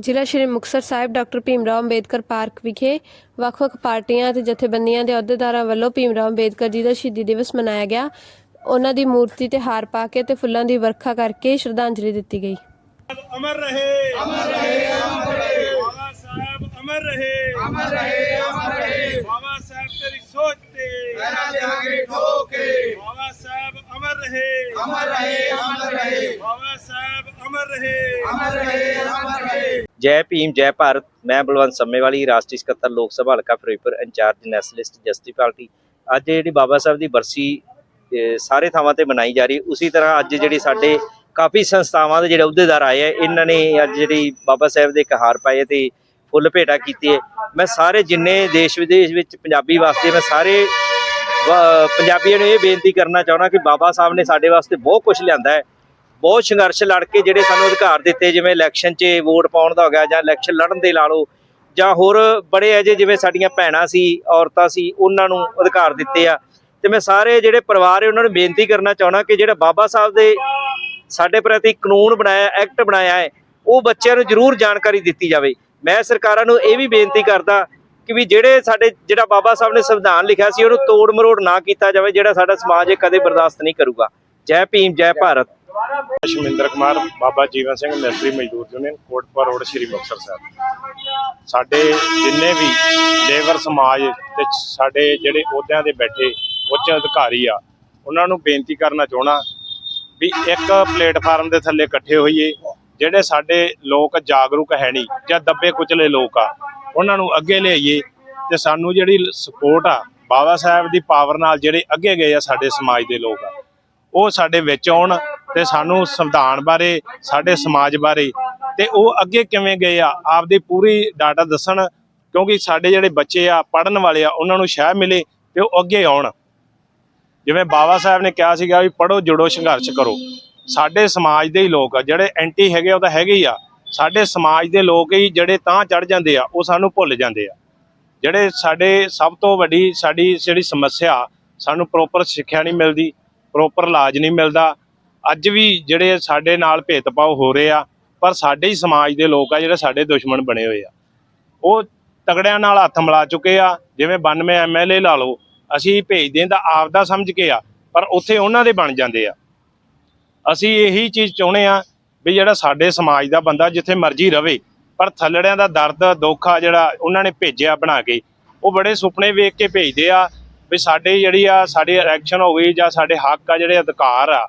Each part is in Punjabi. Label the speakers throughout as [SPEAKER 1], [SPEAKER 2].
[SPEAKER 1] ਜ਼ਿਲ੍ਹਾ ਸ਼੍ਰੀ ਮੁਕਤਸਰ ਸਾਹਿਬ ਡਾਕਟਰ ਭੀਮਰਾਓ ਅੰਬੇਦਕਰ ਪਾਰਕ ਵਿਖੇ ਵੱਖ-ਵੱਖ ਪਾਰਟੀਆਂ ਅਤੇ ਜਥੇਬੰਦੀਆਂ ਦੇ ਅਹੁਦੇਦਾਰਾਂ ਵੱਲੋਂ ਭੀਮਰਾਓ ਅੰਬੇਦਕਰ ਜੀ ਦਾ ਸ਼ਹੀਦੀ ਦਿਵਸ ਮਨਾਇਆ ਗਿਆ। ਉਹਨਾਂ ਦੀ ਮੂਰਤੀ ਤੇ ਹਾਰ ਪਾ ਕੇ ਤੇ ਫੁੱਲਾਂ ਦੀ ਵਰਖਾ ਕਰਕੇ ਸ਼ਰਧਾਂਜਲੀ ਦਿੱਤੀ ਗਈ।
[SPEAKER 2] ਅਮਰ ਰਹੇ ਅਮਰ ਰਹੇ ਅਮਰ ਰਹੇ। ਬਾਬਾ ਸਾਹਿਬ ਅਮਰ ਰਹੇ ਅਮਰ ਰਹੇ ਅਮਰ ਰਹੇ। ਬਾਬਾ ਸਾਹਿਬ ਤੇਰੀ ਸੋਚ ਤੇ।
[SPEAKER 3] ਪੈਰਾਂ ਦੇ ਆਗੇ ਠੋਕੇ।
[SPEAKER 2] ਬਾਬਾ ਸਾਹਿਬ ਅਮਰ ਰਹੇ।
[SPEAKER 3] ਅਮਰ ਰਹੇ ਅਮਰ ਰਹੇ।
[SPEAKER 2] ਬਾਬਾ ਸਾਹਿਬ ਅਮਰ ਰਹੇ।
[SPEAKER 3] ਅਮਰ ਰਹੇ ਅਮਰ ਰਹੇ।
[SPEAKER 4] ਜੈ ਭੀਮ, ਜੈ ਭਾਰਤ, ਮੈਂ ਬਲਵੰਤ ਸੰਮੇਵਾਲੀ, ਰਾਸ਼ਟਰੀ ਸਕੱਤਰ ਲੋਕ ਸਭਾ, ਹਲਕਾ Ferozepur, in charge nationalist justice party. ਅੱਜ ਜਿਹੜੀ ਬਾਬਾ ਸਾਹਿਬ ਦੀ ਬਰਸੀ ਸਾਰੇ ਥਾਵਾਂ ਤੇ ਮਨਾਈ ਜਾ ਰਹੀ। ਉਸੇ ਤਰ੍ਹਾਂ ਅੱਜ ਜਿਹੜੀ ਸਾਡੇ ਕਾਫੀ ਸੰਸਥਾਵਾਂ ਦੇ ਜਿਹੜੇ ਅਹੁਦੇਦਾਰ ਆਏ ਆ, ਇਹਨਾਂ ਨੇ ਅੱਜ ਜਿਹੜੀ ਬਾਬਾ ਸਾਹਿਬ ਦੇ ਕਹਾਰ ਪਾਏ ਤੇ ਫੁੱਲ ਭੇਟਾ ਕੀਤੀ ਹੈ। ਮੈਂ ਸਾਰੇ ਜਿੰਨੇ ਦੇਸ਼ ਵਿਦੇਸ਼ ਵਿੱਚ ਪੰਜਾਬੀ ਵਾਸਤੇ ਮੈਂ ਸਾਰੇ ਪੰਜਾਬੀਆਂ ਨੂੰ ਇਹ ਬੇਨਤੀ ਕਰਨਾ ਚਾਹੁੰਦਾ ਕਿ ਬਾਬਾ ਸਾਹਿਬ ਨੇ ਸਾਡੇ ਵਾਸਤੇ ਬਹੁਤ ਕੁਝ ਲਿਆਂਦਾ ਹੈ। ਬਹੁਤ ਸੰਘਰਸ਼ ਲੜ ਕੇ ਜਿਹੜੇ ਸਾਨੂੰ ਅਧਿਕਾਰ ਦਿੱਤੇ, ਜਿਵੇਂ ਇਲੈਕਸ਼ਨ 'ਚ ਵੋਟ ਪਾਉਣ ਦਾ ਹੋ ਗਿਆ ਜਾਂ ਇਲੈਕਸ਼ਨ ਲੜਨ ਦੇ ਲਾ ਲਓ, ਜਾਂ ਹੋਰ ਬੜੇ ਅਜੇ ਜਿਵੇਂ ਸਾਡੀਆਂ ਭੈਣਾਂ ਸੀ, ਔਰਤਾਂ ਸੀ, ਉਹਨਾਂ ਨੂੰ ਅਧਿਕਾਰ ਦਿੱਤੇ ਆ। ਤੇ ਮੈਂ ਸਾਰੇ ਜਿਹੜੇ ਪਰਿਵਾਰ ਹੈ ਉਹਨਾਂ ਨੂੰ ਬੇਨਤੀ ਕਰਨਾ ਚਾਹੁੰਦਾ ਕਿ ਜਿਹੜਾ ਬਾਬਾ ਸਾਹਿਬ ਦੇ ਸਾਡੇ ਪ੍ਰਤੀ ਕਾਨੂੰਨ ਬਣਾਇਆ, ਐਕਟ ਬਣਾਇਆ ਹੈ, ਉਹ ਬੱਚਿਆਂ ਨੂੰ ਜ਼ਰੂਰ ਜਾਣਕਾਰੀ ਦਿੱਤੀ ਜਾਵੇ। ਮੈਂ ਸਰਕਾਰਾਂ ਨੂੰ ਇਹ ਵੀ ਬੇਨਤੀ ਕਰਦਾ ਕਿ ਵੀ ਜਿਹੜੇ ਸਾਡੇ, ਜਿਹੜਾ ਬਾਬਾ ਸਾਹਿਬ ਨੇ ਸੰਵਿਧਾਨ ਲਿਖਿਆ ਸੀ, ਉਹਨੂੰ ਤੋੜ ਮਰੋੜ ਨਾ ਕੀਤਾ ਜਾਵੇ, ਜਿਹੜਾ ਸਾਡਾ ਸਮਾਜ ਇਹ ਕਦੇ ਬਰਦਾਸ਼ਤ ਨਹੀਂ ਕਰੂਗਾ। ਜੈ ਭੀਮ, ਜੈ ਭਾਰਤ।
[SPEAKER 2] ਸ਼ਮਿੰਦਰ ਕੁਮਾਰ, ਬਾਬਾ ਜੀਵਨ ਸਿੰਘ ਮਿਸਤਰੀ ਮਜ਼ਦੂਰ ਯੂਨੀਅਨ, ਕੋਟਪੁਰ ਰੋਡ, ਸ਼੍ਰੀ ਮੁਕਤਸਰ ਸਾਹਿਬ। ਸਾਡੇ ਜਿੰਨੇ ਵੀ ਲੇਬਰ ਸਮਾਜ ਤੇ ਸਾਡੇ ਜਿਹੜੇ ਅਹੁਦਿਆਂ ਦੇ ਬੈਠੇ ਉੱਚ ਅਧਿਕਾਰੀ ਆ, ਉਹਨਾਂ ਨੂੰ ਬੇਨਤੀ ਕਰਨਾ ਚਾਹਣਾ ਵੀ ਇੱਕ ਪਲੇਟਫਾਰਮ ਦੇ ਥੱਲੇ ਇਕੱਠੇ ਹੋਈਏ, ਜਿਹੜੇ ਸਾਡੇ ਲੋਕ ਜਾਗਰੂਕ ਹੈ ਨਹੀਂ ਜਾਂ ਦੱਬੇ ਕੁਚਲੇ ਲੋਕ ਆ, ਉਹਨਾਂ ਨੂੰ ਅੱਗੇ ਲਿਆਈਏ ਤੇ ਸਾਨੂੰ ਜਿਹੜੀ ਸਪੋਰਟ ਆ, ਬਾਬਾ ਸਾਹਿਬ ਦੀ ਪਾਵਰ ਨਾਲ ਜਿਹੜੇ ਅੱਗੇ ਗਏ ਆ ਸਾਡੇ ਸਮਾਜ ਦੇ ਲੋਕ ਆ, ਉਹ ਸਾਡੇ ਵਿੱਚ ਆਉਣ ਤੇ ਸਾਨੂੰ ਸੰਵਿਧਾਨ ਬਾਰੇ, ਸਾਡੇ ਸਮਾਜ ਬਾਰੇ ਤੇ ਉਹ ਅੱਗੇ ਕਿਵੇਂ ਗਏ ਆ, ਆਪਦੀ ਪੂਰੀ ਡਾਟਾ ਦੱਸਣ ਕਿਉਂਕਿ ਸਾਡੇ ਜਿਹੜੇ ਬੱਚੇ ਆ ਪੜਨ ਵਾਲੇ ਆ, ਉਹਨਾਂ ਨੂੰ ਸ਼ਹਿ ਮਿਲੇ ਤੇ ਉਹ ਅੱਗੇ ਆਉਣ। ਜਿਵੇਂ ਬਾਬਾ ਸਾਹਿਬ ਨੇ ਕਿਹਾ ਸੀਗਾ ਵੀ ਪੜੋ ਜੁੜੋ, ਸੰਘਰਸ਼ ਕਰੋ। ਸਾਡੇ ਸਮਾਜ ਦੇ ਹੀ ਲੋਕ ਆ, ਜਿਹੜੇ ਐਂਟੀ ਹੈਗੇ ਉਹ ਤਾਂ ਹੈਗੇ ਹੀ ਆ। ਸਾਡੇ ਸਮਾਜ ਦੇ ਲੋਕ ਹੀ ਜਿਹੜੇ ਤਾਂ ਚੜ ਜਾਂਦੇ ਆ, ਉਹ ਸਾਨੂੰ ਭੁੱਲ ਜਾਂਦੇ ਆ। ਜਿਹੜੇ ਸਾਡੇ ਸਭ ਤੋਂ ਵੱਡੀ ਸਾਡੀ ਜਿਹੜੀ ਸਮੱਸਿਆ, ਸਾਨੂੰ ਪ੍ਰੋਪਰ ਸਿੱਖਿਆ ਨਹੀਂ ਮਿਲਦੀ ਪ੍ਰੋਪਰ ਇਲਾਜ ਨਹੀਂ ਮਿਲਦਾ ਅੱਜ ਵੀ ਜਿਹੜੇ ਸਾਡੇ ਨਾਲ ਭੇਦਭਾਵ ਹੋ ਰਹੇ ਆ, ਪਰ ਸਾਡੇ ਹੀ ਸਮਾਜ ਦੇ ਲੋਕ ਆ ਜਿਹੜੇ ਸਾਡੇ ਦੁਸ਼ਮਣ ਬਣੇ ਹੋਏ ਆ। ਉਹ ਤਗੜਿਆਂ ਨਾਲ ਹੱਥ ਮਿਲਾ ਚੁੱਕੇ ਆ, ਜਿਵੇਂ 92 ਐਮਐਲਏ ਲਾ ਲਓ, ਅਸੀਂ ਭੇਜਦੇ ਤਾਂ ਆਪਦਾ ਸਮਝ ਕੇ ਆ, ਪਰ ਉੱਥੇ ਉਹਨਾਂ ਦੇ ਬਣ ਜਾਂਦੇ ਆ। ਅਸੀਂ ਇਹੀ ਚੀਜ਼ ਚਾਹੁੰਦੇ ਆ ਵੀ ਜਿਹੜਾ ਸਾਡੇ ਸਮਾਜ ਦਾ ਬੰਦਾ ਜਿੱਥੇ ਮਰਜ਼ੀ ਰਵੇ, ਪਰ ਥੱਲੜਿਆਂ ਦਾ ਦਰਦ, ਦੁੱਖ ਆ ਜਿਹੜਾ ਉਹਨਾਂ ਨੇ ਭੇਜਿਆ ਬਣਾ ਕੇ, ਉਹ ਬੜੇ ਸੁਪਨੇ ਵੇਖ ਕੇ ਭੇਜਦੇ ਆ ਵੀ ਸਾਡੇ ਜਿਹੜੀ ਆ, ਸਾਡੀ ਇਲੈਕਸ਼ਨ ਹੋ ਗਈ ਜਾਂ ਸਾਡੇ ਹੱਕ ਆ ਜਿਹੜੇ ਅਧਿਕਾਰ ਆ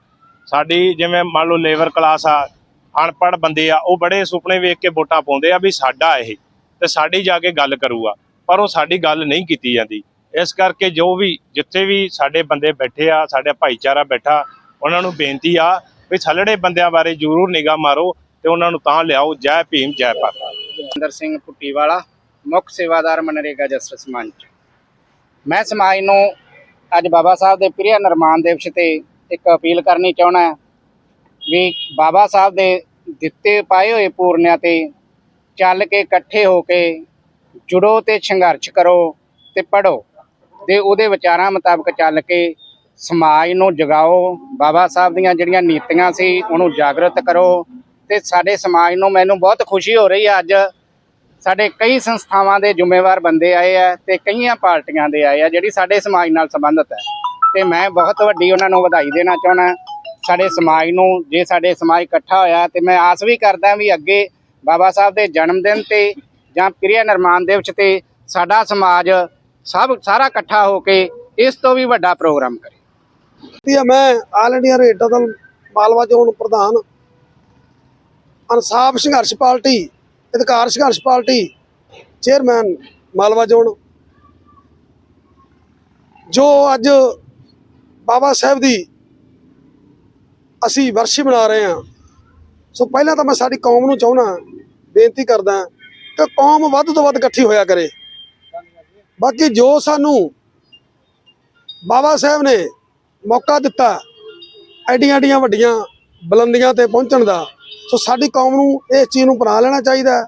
[SPEAKER 2] ਸਾਡੀ ਜਿਵੇਂ ਮੰਨ ਲਓ ਲੇਬਰ ਕਲਾਸ ਆ, ਅਨਪੜ੍ਹ ਬੰਦੇ ਆ, ਉਹ ਬੜੇ ਸੁਪਨੇ ਵੇਖ ਕੇ ਵੋਟਾਂ ਪਾਉਂਦੇ ਆ ਵੀ ਸਾਡਾ ਇਹ, ਤੇ ਸਾਡੀ ਜਾ ਕੇ ਗੱਲ ਕਰੂਗਾ, ਪਰ ਉਹ ਸਾਡੀ ਗੱਲ ਨਹੀਂ ਕੀਤੀ ਜਾਂਦੀ। ਇਸ ਕਰਕੇ ਜੋ ਵੀ ਜਿੱਥੇ ਵੀ ਸਾਡੇ ਬੰਦੇ ਬੈਠੇ ਆ, ਸਾਡੇ ਭਾਈਚਾਰਾ ਬੈਠਾ, ਉਹਨਾਂ ਨੂੰ ਬੇਨਤੀ ਆ ਵੀ ਥੱਲੜੇ ਬੰਦਿਆਂ ਬਾਰੇ ਜ਼ਰੂਰ ਨਿਗਾਹ ਮਾਰੋ ਤੇ ਉਹਨਾਂ ਨੂੰ ਤਾਂ ਲਿਆਓ, ਜੈ ਭੀਮ, ਜੈ ਭਾਰਤ।
[SPEAKER 5] ਅੰਦਰ ਸਿੰਘ ਪੁੱਟੀਵਾਲਾ, ਮੁੱਖ ਸੇਵਾਦਾਰ ਮਨਰੇਗਾ ਜਸਟਿਸ ਮੰਚ। ਮੈਂ ਸਮਾਜ ਨੂੰ ਅੱਜ ਬਾਬਾ ਸਾਹਿਬ ਦੇ ਪ੍ਰਿਆ ਨਿਰਮਾਣ ਦਿਵਸ ਤੇ ਇੱਕ ਅਪੀਲ ਕਰਨੀ ਚਾਹਣਾ ਵੀ ਬਾਬਾ ਸਾਹਿਬ ਦੇ ਦਿੱਤੇ ਪਾਏ ਹੋਏ ਪੂਰਨਿਆਂ ਤੇ ਚੱਲ ਕੇ ਇਕੱਠੇ ਹੋ ਕੇ ਜੁੜੋ ਤੇ ਸੰਘਰਸ਼ ਕਰੋ ਤੇ ਪੜੋ ਤੇ ਉਹਦੇ ਵਿਚਾਰਾਂ ਮੁਤਾਬਕ ਚੱਲ ਕੇ ਸਮਾਜ ਨੂੰ ਜਗਾਓ, ਬਾਬਾ ਸਾਹਿਬ ਦੀਆਂ ਜਿਹੜੀਆਂ ਨੀਤੀਆਂ ਸੀ ਉਹਨੂੰ ਜਾਗਰਤ ਕਰੋ ਤੇ ਸਾਡੇ ਸਮਾਜ ਨੂੰ ਮੈਨੂੰ ਬਹੁਤ ਖੁਸ਼ੀ ਹੋ ਰਹੀ ਹੈ ਅੱਜ ਸਾਡੇ ਕਈ ਸੰਸਥਾਵਾਂ ਦੇ ਜ਼ਿੰਮੇਵਾਰ ਬੰਦੇ ਆਏ ਆ ਤੇ ਕਈਆਂ ਪਾਰਟੀਆਂ ਦੇ ਆਏ ਆ ਜਿਹੜੀ ਸਾਡੇ ਸਮਾਜ ਨਾਲ ਸੰਬੰਧਿਤ ਹੈ। ਤੇ ਮੈਂ ਬਹੁਤ ਵੱਡੀ ਉਹਨਾਂ ਨੂੰ ਵਧਾਈ ਦੇਣਾ ਚਾਹੁੰਦਾ ਸਾਡੇ ਸਮਾਜ ਨੂੰ, ਜੇ ਸਾਡੇ ਸਮਾਜ ਇਕੱਠਾ ਹੋਇਆ ਤੇ ਮੈਂ ਆਸ ਵੀ ਕਰਦਾ ਵੀ ਅੱਗੇ ਬਾਬਾ ਸਾਹਿਬ ਦੇ ਜਨਮ ਦਿਨ ਤੇ ਜਾਂ ਕਿਰਿਆ ਨਿਰਮਾਣ ਦੇ ਵਿੱਚ ਤੇ ਸਾਡਾ ਸਮਾਜ ਸਭ, ਸਾਰਾ ਇਕੱਠਾ ਹੋ ਕੇ ਇਸ ਤੋਂ ਵੀ ਵੱਡਾ ਪ੍ਰੋਗਰਾਮ ਕਰੇ।
[SPEAKER 6] ਬੇਨਤੀ ਮੈਂ ਆਲ ਇੰਡੀਆ ਰੇਟ ਦਲ ਮਾਲਵਾ ਜ਼ੋਨ ਪ੍ਰਧਾਨ ਇਨਸਾਫ ਸੰਘਰਸ਼ ਪਾਰਟੀ, ਅਧਿਕਾਰ ਸੰਘਰਸ਼ ਪਾਰਟੀ, ਚੇਅਰਮੈਨ ਮਾਲਵਾ ਜ਼ੋਨ ਜੋ ਅੱਜ ਬਾਬਾ ਸਾਹਿਬ ਦੀ ਅਸੀਂ ਵਰਸ਼ੀ ਮਨਾ ਰਹੇ ਹਾਂ। ਸੋ ਪਹਿਲਾਂ ਤਾਂ ਮੈਂ ਸਾਡੀ ਕੌਮ ਨੂੰ ਚਾਹੁੰਦਾ, ਬੇਨਤੀ ਕਰਦਾ ਕਿ ਕੌਮ ਵੱਧ ਤੋਂ ਵੱਧ ਇਕੱਠੀ ਹੋਇਆ ਕਰੇ। ਬਾਕੀ ਜੋ ਸਾਨੂੰ ਬਾਬਾ ਸਾਹਿਬ ਨੇ ਮੌਕਾ ਦਿੱਤਾ, ਐਡੀਆਂ ਐਡੀਆਂ ਵੱਡੀਆਂ ਬੁਲੰਦੀਆਂ ਤੇ ਪਹੁੰਚਣ ਦਾ, ਸੋ ਸਾਡੀ ਕੌਮ ਨੂੰ ਇਸ ਚੀਜ਼ ਨੂੰ ਅਪਣਾ ਲੈਣਾ ਚਾਹੀਦਾ।